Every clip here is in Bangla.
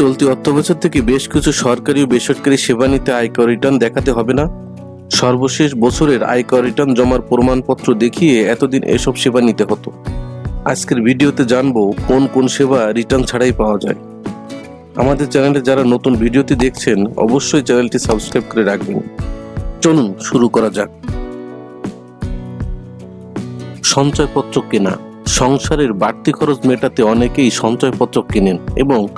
চলতি অর্থবছর থেকে বেশ কিছু সরকারি ও বেসরকারি সেবা নিতে আয়কর রিটার্ন দেখাতে হবে না। সর্বশেষ বছরের আয়কর রিটার্ন জমার প্রমাণপত্র দেখিয়ে এতদিন এসব সেবা নিতে হতো। আজকের ভিডিওতে জানব কোন কোন সেবা রিটার্ন ছাড়াই পাওয়া যায়। আমাদের চ্যানেলে যারা নতুন ভিডিওটি দেখছেন, অবশ্যই চ্যানেলটি সাবস্ক্রাইব করে রাখবেন। চলুন শুরু করা যাক। সঞ্চয়পত্র কেনা। সংসারের বাড়তি খরচ মেটাতে অনেকেই সঞ্চয়পত্র কেনেন এবং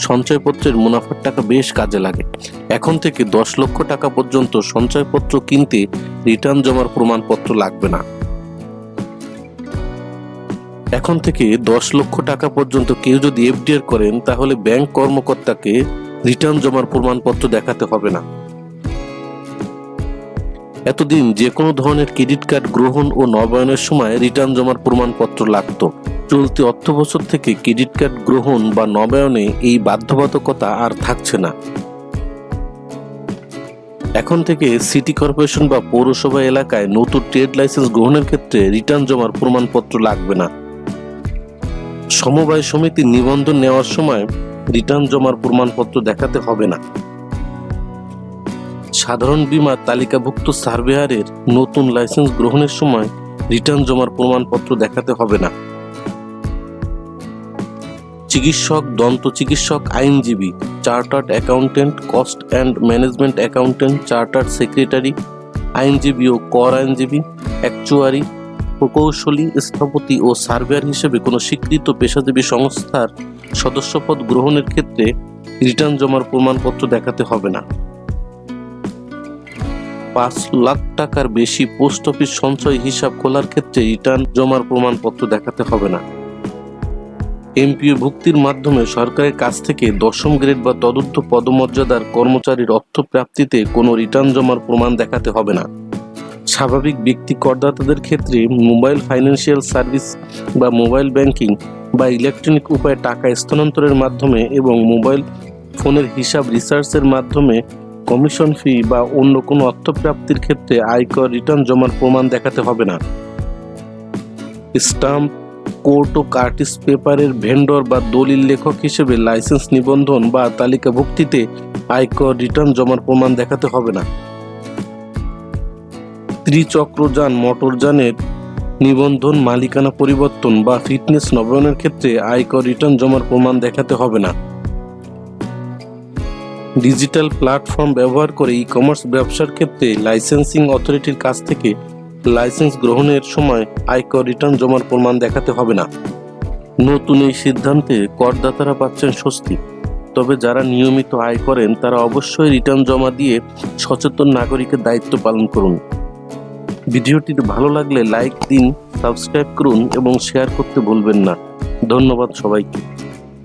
সঞ্চয়পত্রের মুনাফার টাকা বেশ কাজে লাগে। এখন থেকে দশ লক্ষ টাকা পর্যন্ত সঞ্চয়পত্র কিনতে রিটার্ন জমার প্রমাণপত্র লাগবে না। এখন থেকে দশ লক্ষ টাকা পর্যন্ত কেউ যদি এফডিআর করেন, তাহলে ব্যাংক কর্মকর্তাকে রিটার্ন জমার প্রমাণপত্র দেখাতে হবে না। এতদিন যে কোনো ধরনের ক্রেডিট কার্ড গ্রহণ ও নবায়নের সময় রিটার্ন জমার প্রমাণপত্র লাগতো। চলতি অর্থ বছর থেকে ক্রেডিট কার্ড গ্রহণ বা নবায়নে এই বাধ্যবাধকতা আর থাকছে না। এখন থেকে সিটি কর্পোরেশন বা পৌরসভা এলাকায় নতুন ট্রেড লাইসেন্স গ্রহণের ক্ষেত্রে রিটার্ন জমার প্রমাণপত্র লাগবে না। সমবায় সমিতির নিবন্ধন নেওয়ার সময় রিটার্ন জমার প্রমাণপত্র দেখাতে হবে না। সাধারণ বীমা তালিকাভুক্ত সার্ভেয়ারের নতুন লাইসেন্স গ্রহণের সময় রিটার্ন জমার প্রমাণপত্র দেখাতে হবে না। চিকিৎসক, দন্ত চিকিৎসক, আইনজীবী, chartered accountant cost and management accountant chartered secretary, আইনজীবী ও কর আইনজীবী, অ্যাকচুয়ারি, প্রকৌশলী, স্থপতি ও সার্ভেয়ার হিসেবে কোনো স্বীকৃত পেশাজীবী সংস্থার সদস্যপদ গ্রহণের ক্ষেত্রে রিটার্ন জমার প্রমাণপত্র দেখাতে হবে না। পাঁচ লাখ টাকার বেশি পোস্ট অফিস সঞ্চয় হিসাব খোলার ক্ষেত্রে রিটার্ন জমার প্রমাণপত্র দেখাতে হবে না। এমপিও ভুক্তির মাধ্যমে সরকারের কাছ থেকে দশম গ্রেড বা তদুর্ধ পদমর্যাদার কর্মচারীর অর্থ প্রাপ্তিতে কোনো রিটার্ন জমার প্রমাণ দেখাতে হবে না। স্বাভাবিক ব্যক্তি করদাতাদের ক্ষেত্রে মোবাইল ফাইন্যান্সিয়াল সার্ভিস বা মোবাইল ব্যাংকিং বা ইলেকট্রনিক উপায়ে টাকা স্থানান্তরের মাধ্যমে এবং মোবাইল ফোনের হিসাব রিসার্চের মাধ্যমে কমিশন ফি বা অন্য কোনো অর্থপ্রাপ্তির ক্ষেত্রে আয়কর রিটার্ন জমার প্রমাণ দেখাতে হবে না। স্টাম্প, কোর্ট ও কার্টিস পেপারের ভেন্ডর বা দলিল লেখক হিসেবে লাইসেন্স নিবন্ধন বা তালিকাভুক্তিতে আয়কর রিটার্ন জমার প্রমাণ দেখাতে হবে না। ত্রিচক্রযান মোটরযানের নিবন্ধন, মালিকানা পরিবর্তন বা ফিটনেস নবায়নের ক্ষেত্রে আয়কর রিটার্ন জমার প্রমাণ দেখাতে হবে না। ডিজিটাল প্ল্যাটফর্ম ব্যবহার করে ই কমার্স ব্যবসার ক্ষেত্রে লাইসেন্সিং অথরিটির কাছ থেকে লাইসেন্স গ্রহণের সময় আয়কর রিটার্ন জমার প্রমাণ দেখাতে হবে না। নতুন এই সিদ্ধান্তে করদাতারা পাচ্ছেন স্বস্তি। তবে যারা নিয়মিত আয় করেন, তারা অবশ্যই রিটার্ন জমা দিয়ে সচেতন নাগরিকের দায়িত্ব পালন করুন। ভিডিওটি ভালো লাগলে লাইক দিন সাবস্ক্রাইব করুন এবং শেয়ার করতে ভুলবেন না। ধন্যবাদ সবাইকে।